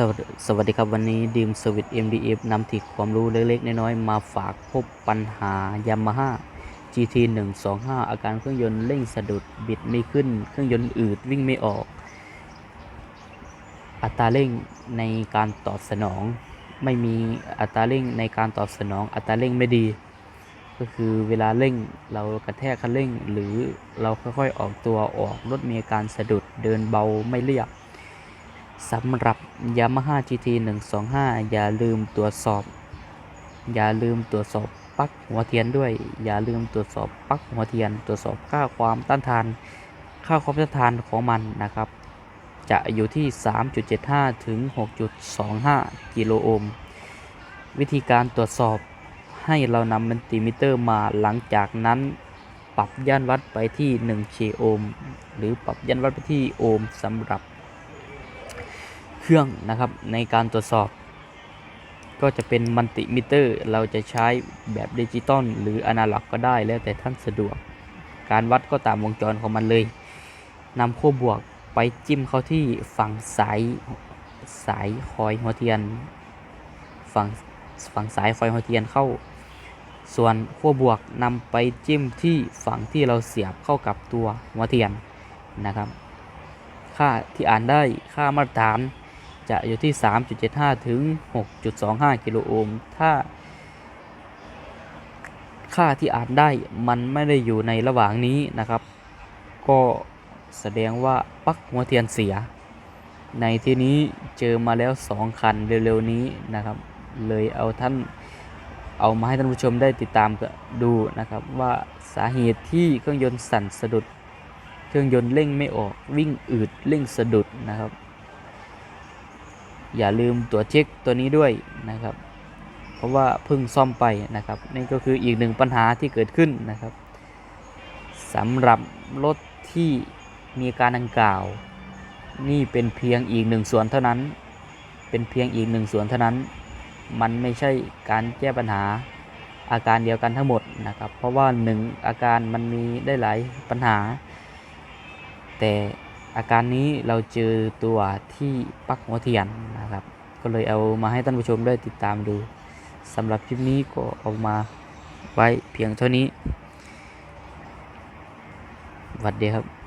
สวัสดีสวัสดีครับวันนี้ดีมสวิต MDF นำถิกความรู้เล็ก ๆ น้อยๆมาฝากพบปัญหายามาฮ่า GT 125 อาการเครื่องยนต์เร่งสะดุดบิดไม่ขึ้น เครื่องยนต์อืดวิ่งไม่ออก อัตราเร่งในการตอบสนอง ไม่มีอัตราเร่งในการตอบสนอง อัตราเร่งไม่ดี ก็คือเวลาเร่งเรากระแทกคันเร่ง หรือเราค่อยๆออกตัวออกรถมีอาการสะดุดเดินเบาไม่เรียบ สำหรับ Yamaha GT 125 อย่าลืมตรวจสอบ อย่าลืมตรวจสอบปลั๊กหัวเทียนด้วย อย่าลืมตรวจสอบปลั๊กหัวเทียน ตรวจสอบค่าความต้านทาน ค่าความต้านทานของมันนะครับ จะอยู่ที่ 3.75 ถึง 6.25 กิโลโอห์ม วิธีการตรวจสอบให้เรานำมัลติมิเตอร์มาหลังจากนั้นปรับย่านวัดไปที่1เคโอห์มหรือปรับย่านวัดไปที่โอห์มสำหรับ เครื่องนะครับในการตรวจสอบ ก็จะเป็นมัลติมิเตอร์ เราจะใช้แบบดิจิตอลหรืออนาล็อกก็ได้แล้วแต่ท่านสะดวก การวัดก็ตามวงจรของมันเลยนำขั้วบวกไปจิ้มเข้าที่ฝั่งสายสายคอยหัวเทียน ฝั่งฝั่งสายคอยหัวเทียนเข้า ส่วนขั้วบวกนำไปจิ้มที่ฝั่งที่เราเสียบเข้ากับตัวหัวเทียนนะครับ ค่าที่อ่านได้ค่ามาตรฐาน จะอยู่ที่ 3.75 ถึง 6.25 กิโลโอห์ม ถ้า ค่าที่อ่านได้มันไม่ได้อยู่ในระหว่างนี้นะครับ ก็แสดงว่าปลั๊กหัวเทียนเสีย ในที่นี้เจอมาแล้ว 2 คันเร็วๆนี้นะครับ เลยเอาท่านเอามาให้ท่านผู้ชมได้ติดตามกันดูนะครับ ว่าสาเหตุที่เครื่องยนต์สั่นสะดุด เครื่องยนต์เร่งไม่ออกวิ่งอืดเร่งสะดุดนะครับ อย่าลืมตรวจเช็คตัวนี้ด้วยนะครับ เพราะว่าเพิ่งซ่อมไปนะครับนี่ก็คืออีกหนึ่งปัญหาที่เกิดขึ้นนะครับสำหรับรถที่มีการดังกล่าว นี่เป็นเพียงอีกหนึ่งส่วนเท่านั้น เป็นเพียงอีกหนึ่งส่วนเท่านั้น มันไม่ใช่การแก้ปัญหาอาการเดียวกันทั้งหมดนะครับ เพราะว่าหนึ่งอาการมันมีได้หลายปัญหา แต่ อาการนี้เราเจอตัวที่ปักหัวเทียนนะครับ ก็เลยเอามาให้ท่านผู้ชมได้ติดตามดูสำหรับคลิปนี้ก็เอามาไว้เพียงเท่านี้สวัสดีครับ